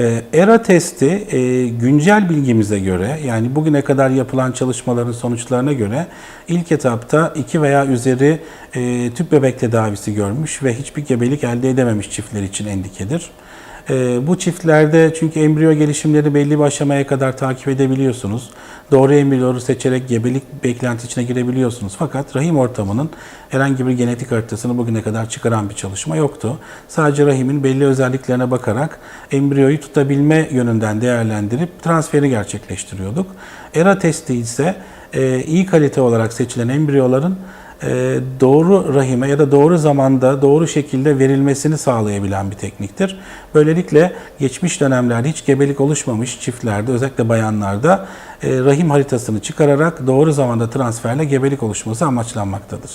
Ee, ERA testi e, güncel bilgimize göre yani bugüne kadar yapılan çalışmaların sonuçlarına göre ilk etapta 2 veya üzeri e, tüp bebek tedavisi görmüş ve hiçbir gebelik elde edememiş çiftler için endikedir. Ee, bu çiftlerde çünkü embriyo gelişimleri belli bir aşamaya kadar takip edebiliyorsunuz. Doğru embriyoları seçerek gebelik beklenti içine girebiliyorsunuz. Fakat rahim ortamının herhangi bir genetik haritasını bugüne kadar çıkaran bir çalışma yoktu. Sadece rahimin belli özelliklerine bakarak embriyoyu tutabilme yönünden değerlendirip transferi gerçekleştiriyorduk. ERA testi ise e, iyi kalite olarak seçilen embriyoların doğru rahime ya da doğru zamanda doğru şekilde verilmesini sağlayabilen bir tekniktir. Böylelikle geçmiş dönemlerde hiç gebelik oluşmamış çiftlerde özellikle bayanlarda e, rahim haritasını çıkararak doğru zamanda transferle gebelik oluşması amaçlanmaktadır.